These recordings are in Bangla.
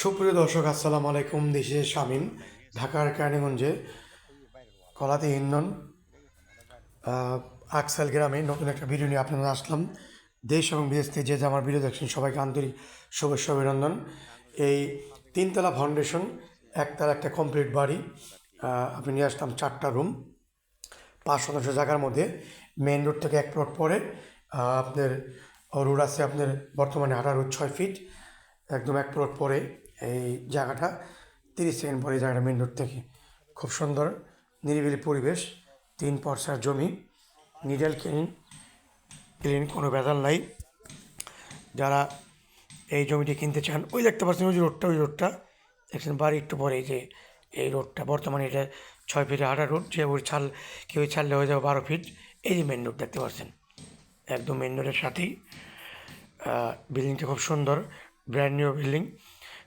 সুপ্রিয় দর্শক আসসালামু আলাইকুম। দেশে শামিম ঢাকার কেরানীগঞ্জে কলাতে ইন্ধন আহ, আকসাল গ্রামে নতুন একটা ভিডিও নিয়ে আপনাদের আসলাম। দেশ এবং বিদেশ থেকে যে যে আমার ভিডিও দেখছেন সবাইকে আন্তরিক শুভেচ্ছা অভিনন্দন। এই তিনতলা ফাউন্ডেশন একতলা একটা কমপ্লিট বাড়ি আমি নিয়ে আসলাম চারটা রুম পাঁচ শতাংশ জায়গার মধ্যে। মেন রোড থেকে এক প্লট পরে আপনার রোড আছে আপনার বর্তমানে রোড ছয় ফিট একদম এক প্লট পরে। এই জায়গাটা তিরিশ সেকেন্ড পরে জায়গাটা মেন রোড থেকে। খুব সুন্দর, নিরিবিলি পরিবেশ, তিন পর্সার জমি নিডেল ক্লিন ক্লিন কোনো ভেজাল নাই। যারা এই জমিটি কিনতে চান, ওই দেখতে পাচ্ছেন ওই রোডটা ওই রোডটা দেখছেন বাড়ি একটু পরে যে, এই রোডটা বর্তমানে এটা ছয় ফিটে হাঁটা রোড যে ওই ছাল, কেউ ছাড়লে হয়ে যাবে বারো ফিট এই যে মেন রোড দেখতে পাচ্ছেন। একদম মেন রোডের সাথেই বিল্ডিংটা খুব সুন্দর ব্র্যান্ড নিউ বিল্ডিং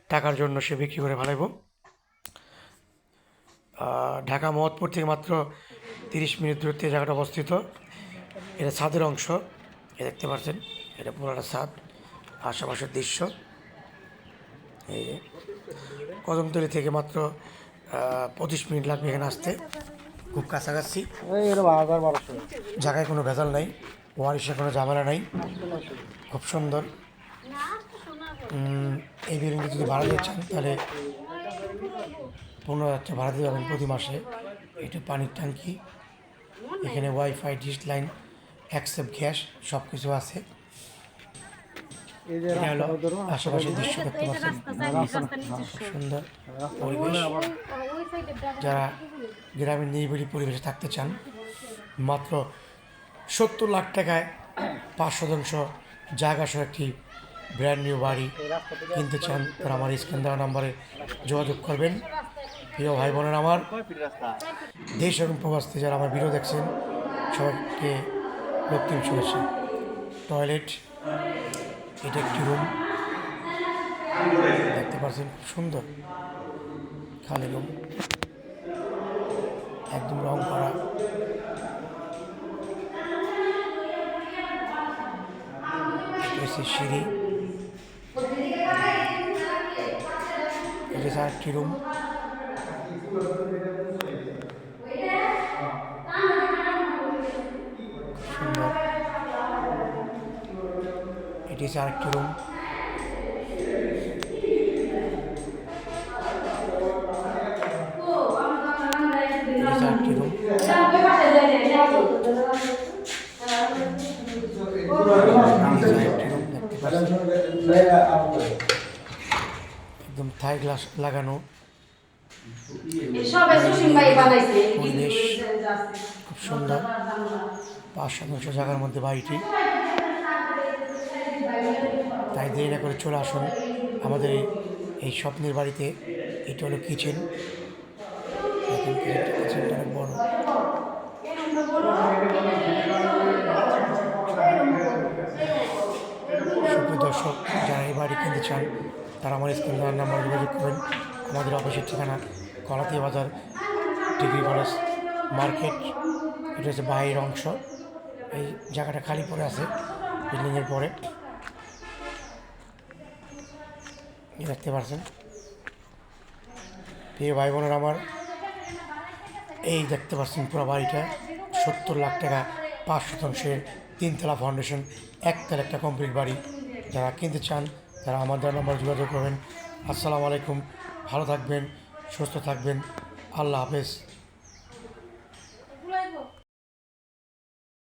টাকার জন্য সে বিক্রি করে ফেলাইব ঢাকা মহৎপুর থেকে মাত্র তিরিশ মিনিট দূরত্বে জায়গাটা অবস্থিত। এটা ছাদের অংশ এ দেখতে পাচ্ছেন, এটা পুরোটা ছাদ, আশেপাশের দৃশ্য। এই যে, কদমতলি থেকে মাত্র পঁচিশ মিনিট লাগবে এখানে আসতে। খুব কাছাকাছি। জায়গায় কোনো ভেজাল নাই ওয়ারিসের কোনো ঝামেলা নাই। খুব সুন্দর। এই বিল্ডিংটা যদি ভাড়া দিতে চান তাহলে পনেরো হাজার ভাড়া দিতে পারবেন প্রতি মাসে। এটা পানির ট্যাঙ্কি এখানে wifi dish line accept gas সব কিছু আছে এটা হলো আশেপাশের দৃশ্য দেখতে পাচ্ছেন। সুন্দর পরিবেশ। যারা গ্রামের নিরিবিলি পরিবেশে থাকতে চান মাত্র সত্তর লাখ টাকায় পাঁচ শতাংশ জায়গা সহ একটি ব্র্যান্ড নিউ বাড়ি কিনতে চান, তারা আমার স্ক্রিন দেওয়া নাম্বারে যোগাযোগ করবেন। প্রিয় ভাই বোনের আমার, দেশ এবং প্রবাস থেকে যারা আমার ভিডিও দেখছেন, সবাইকে রক্তিম শুভেচ্ছা। টয়লেট এটা একটি রুম দেখতে পাচ্ছেন, খুব সুন্দর। খালি রুম একদম রং করা। সিঁড়ি। এটা হচ্ছে আরেকটি রুম সুন্দর এটি হচ্ছে আরেকটি রুম এটি হচ্ছে আরেকটি রুম এটি হচ্ছে আরেকটি রুম দেখতে পাচ্ছেন একদম থাই গ্লাস লাগানো। খুব সুন্দর। পাঁচ শতাংশ জায়গার মধ্যে বাড়িটি। তাই দেরি না করে চলে আসুন। আমাদের এই স্বপ্নের বাড়িতে। এটা হলো কিচেন কিচেনটা অনেক বড় সুপ্রিয় দর্শক যারা এই বাড়ি কিনতে চান, তারা আমার স্ক্রিন দেওয়ার নাম্বার যোগাযোগ করবেন। আমাদের অফিসের ঠিকানা কলাতি বাজার, ডিগ্রি কলেজ মার্কেট। এটা হচ্ছে বাইরের অংশ। এই জায়গাটা খালি পড়ে আছে বিল্ডিংয়ের পরে। দেখতে পাচ্ছেন। প্রিয় ভাই বোনের আমার, এই দেখতে পাচ্ছেন পুরো বাড়িটা। সত্তর লাখ টাকা পাঁচ শতাংশের তিনতলা ফাউন্ডেশন একতলা একটা কমপ্লিট বাড়ি। যারা কিনতে চান, তারা আমার দ্বারা নম্বর যোগাযোগ করবেন। আসসালামু আলাইকুম। ভালো থাকবেন, সুস্থ থাকবেন। আল্লাহ হাফেজ।